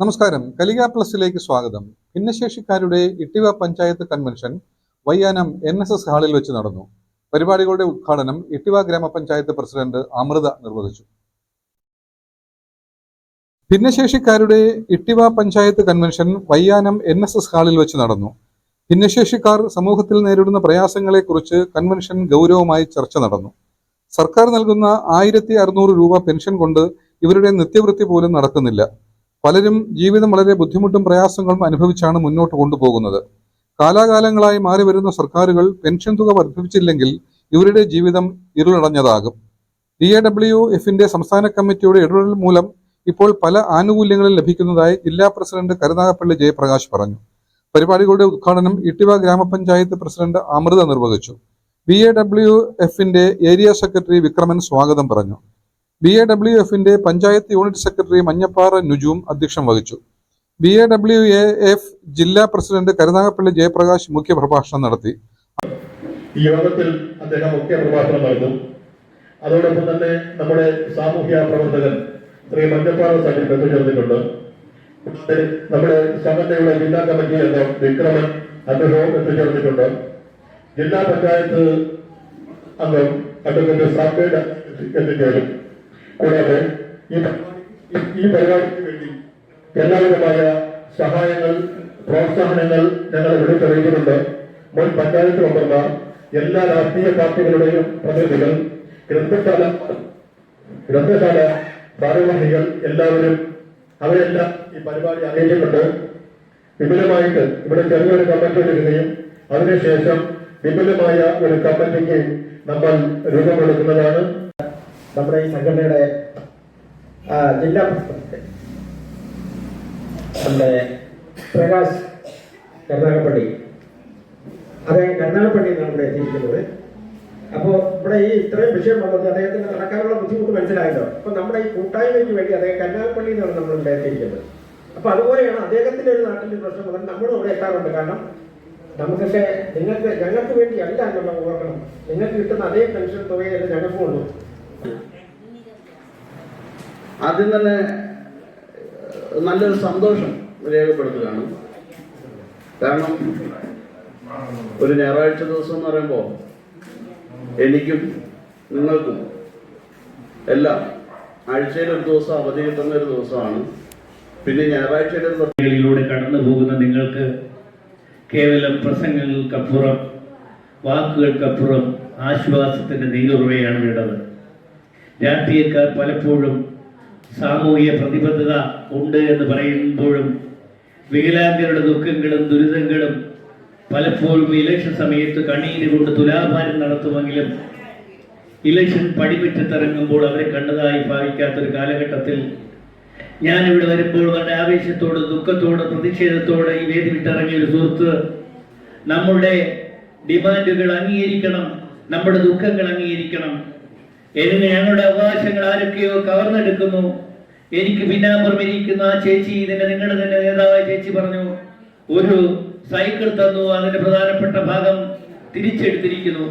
നമസ്കാരം. കലിക പ്ലസിലേക്ക് സ്വാഗതം. ഭിന്നശേഷിക്കാരുടെ Ittiva panchayat convention Vayyanam N S S ഹാളിൽ വെച്ച് നടന്നു. പരിപാടികളുടെ ഉദ്ഘാടനം ഇട്ടിവ ഗ്രാമപഞ്ചായത്ത് പ്രസിഡന്റ് അമൃത നിർവഹിച്ചു. ഭിന്നശേഷിക്കാരുടെ Ittiva panchayat convention Vayyanam N S S ഹാളിൽ വെച്ച് നടന്നു. ഭിന്നശേഷിക്കാർ സമൂഹത്തിൽ നേരിടുന്ന പ്രയാസങ്ങളെക്കുറിച്ച് കൺവെൻഷൻ ഗൗരവമായി ചർച്ച നടന്നു. സർക്കാർ നൽകുന്ന ആയിരത്തി അറുന്നൂറ് രൂപ പെൻഷൻ കൊണ്ട് ഇവരുടെ നിത്യവൃത്തി പോലും നടക്കുന്നില്ല. പലരും ജീവിതം വളരെ ബുദ്ധിമുട്ടും പ്രയാസങ്ങളും അനുഭവിച്ചാണ് മുന്നോട്ട് കൊണ്ടുപോകുന്നത്. കാലാകാലങ്ങളായി മാറി വരുന്ന സർക്കാരുകൾ പെൻഷൻ തുക വർദ്ധിപ്പിച്ചില്ലെങ്കിൽ ഇവരുടെ ജീവിതം ഇരുളടഞ്ഞതാകും. ഡി എ ഡബ്ല്യു എഫിന്റെ സംസ്ഥാന കമ്മിറ്റിയുടെ ഇടപെടൽ മൂലം ഇപ്പോൾ പല ആനുകൂല്യങ്ങളും ലഭിക്കുന്നതായി ജില്ലാ പ്രസിഡന്റ് കരുനാഗപ്പള്ളി ജയപ്രകാശ് പറഞ്ഞു. പരിപാടികളുടെ ഉദ്ഘാടനം ഇട്ടിവ ഗ്രാമപഞ്ചായത്ത് പ്രസിഡന്റ് അമൃത നിർവഹിച്ചു. ബി എ ഡബ്ല്യു എഫിന്റെ ഏരിയ സെക്രട്ടറി വിക്രമൻ സ്വാഗതം പറഞ്ഞു. ബി എ ഡബ്ല്യു എഫിന്റെ പഞ്ചായത്ത് യൂണിറ്റ് സെക്രട്ടറി മഞ്ഞപ്പാറ നുജൂം അധ്യക്ഷം വഹിച്ചു. B A W A F ജില്ലാ പ്രസിഡന്റ് കരുനാഗപ്പള്ളി ജയപ്രകാശ് മുഖ്യപ്രഭാഷണം നടത്തി. ഈ യോഗത്തിൽ അദ്ദേഹം മുഖ്യ പ്രഭാഷണം നടത്തും അതോടൊപ്പം തന്നെ നമ്മുടെ സാമൂഹ്യ പ്രവർത്തകൻ ശ്രീ മഞ്ഞപ്പാറ സാഹിബ് എത്തിച്ചേർന്നിട്ടുണ്ട് നമ്മുടെ സമന്വയുടെ ജില്ലാ കമ്മിറ്റി അംഗം വിക്രമൻ അദ്ദേഹവും എത്തിച്ചേർന്നിട്ടുണ്ട് ജില്ലാ പഞ്ചായത്ത് അംഗം അഡ്വക്കേറ്റ് സാബേഡ് എത്തിച്ചേരും. കൂടാതെ ഈ പരിപാടി- ഈ പരിപാടിക്ക് വേണ്ടി എല്ലാവിധമായ സഹായങ്ങൾ പ്രോത്സാഹനങ്ങൾ ഞങ്ങൾ വിളിച്ചറിയിക്കുന്നുണ്ട് മുൻ പഞ്ചായത്ത് മെമ്പർമാർ എല്ലാ രാഷ്ട്രീയ പാർട്ടികളുടെയും പ്രതിനിധികൾ ഗ്രന്ഥശാല ഗ്രന്ഥശാല ഭാരവാഹികൾ എല്ലാവരും അവരെല്ലാം ഈ പരിപാടി അറിയിച്ചിട്ടുണ്ട്. വിപുലമായിട്ട് ഇവിടെ ചെറിയൊരു കമ്മിറ്റി എടുക്കുകയും അതിനുശേഷം വിപുലമായ ഒരു കമ്മിറ്റിക്ക് നമ്മൾ രൂപമെടുക്കുന്നതാണ് നമ്മുടെ ഈ സംഘടനയുടെ ജില്ലാ പ്രസിഡന്റ് നമ്മുടെ പ്രകാശ് കരുനാഗപ്പള്ളി. അദ്ദേഹം കരുനാഗപ്പള്ളി എന്നാണ് ഇവിടെ എത്തിയിരിക്കുന്നത്. അപ്പോൾ ഇവിടെ ഈ ഇത്രയും വിഷയം വന്നത് അദ്ദേഹത്തിന് നടക്കാനുള്ള ബുദ്ധിമുട്ട് മനസ്സിലായല്ലോ. അപ്പോൾ നമ്മുടെ ഈ കൂട്ടായ്മയ്ക്ക് വേണ്ടി അദ്ദേഹം കരുനാഗപ്പള്ളി എന്നാണ് നമ്മൾ ഇവിടെ എത്തിയിരിക്കുന്നത്. അപ്പോൾ അതുപോലെയാണ് അദ്ദേഹത്തിന്റെ ഒരു നാട്ടിൽ പ്രശ്നം വന്നത് നമ്മളും അവിടെ എത്താറുണ്ട്. കാരണം നമുക്കൊക്കെ നിങ്ങൾക്ക് ഞങ്ങൾക്ക് വേണ്ടി അല്ല എന്നുള്ള ഓർക്കണം. നിങ്ങൾക്ക് കിട്ടുന്ന അതേ പെൻഷൻ തുകയല്ല ഞങ്ങൾക്കും ഉള്ളൂ ആദ്യം തന്നെ നല്ലൊരു സന്തോഷം രേഖപ്പെടുത്തുകയാണ്. കാരണം ഒരു ഞായറാഴ്ച ദിവസം എന്ന് പറയുമ്പോൾ എനിക്കും നിങ്ങൾക്കും എല്ലാം ആഴ്ചയിൽ ഒരു ദിവസം അവധി കിട്ടുന്ന ഒരു ദിവസമാണ്. പിന്നെ ഞായറാഴ്ചയുടെ ഒരു ിലൂടെ കടന്നു പോകുന്ന നിങ്ങൾക്ക് കേവലം പ്രസംഗങ്ങൾക്കപ്പുറം വാക്കുകൾക്കപ്പുറം ആശ്വാസത്തിന്റെ നീരുറവയാണ് വേണ്ടത്. രാഷ്ട്രീയക്കാർ പലപ്പോഴും സാമൂഹിക പ്രതിബദ്ധത ഉണ്ട് എന്ന് പറയുമ്പോഴും വികലാംഗരുടെ ദുഃഖങ്ങളും ദുരിതങ്ങളും പലപ്പോഴും ഇലക്ഷൻ സമയത്ത് കണ്ണീര് കൊണ്ട് തുലാഭാരം നടത്തുമെങ്കിലും ഇലക്ഷൻ പടിപിറ്റത്തിറങ്ങുമ്പോൾ അവരെ കണ്ടതായി ഭാവിക്കാത്തൊരു കാലഘട്ടത്തിൽ ഞാൻ ഇവിടെ വരുമ്പോൾ വളരെ ആവേശത്തോട് ദുഃഖത്തോട് പ്രതിഷേധത്തോടെ ഈ വേദി വിട്ടിറങ്ങിയ ഒരു സുഹൃത്ത് നമ്മുടെ ഡിമാൻഡുകൾ അംഗീകരിക്കണം നമ്മുടെ ദുഃഖങ്ങൾ അംഗീകരിക്കണം. എന്നിന് ഞങ്ങളുടെ അവകാശങ്ങൾ ആരൊക്കെയോ കവർന്നെടുക്കുന്നു? എനിക്ക് പിന്നാമ്പുറം ഇരിക്കുന്ന ആ ചേച്ചി ഇതിന്റെ നിങ്ങളുടെ തന്നെ നേതാവായ ചേച്ചി പറഞ്ഞു ഒരു സൈക്കിൾ തന്നു. അതിന്റെ പ്രധാനപ്പെട്ട ഭാഗം തിരിച്ചെടുത്തിരിക്കുന്നു.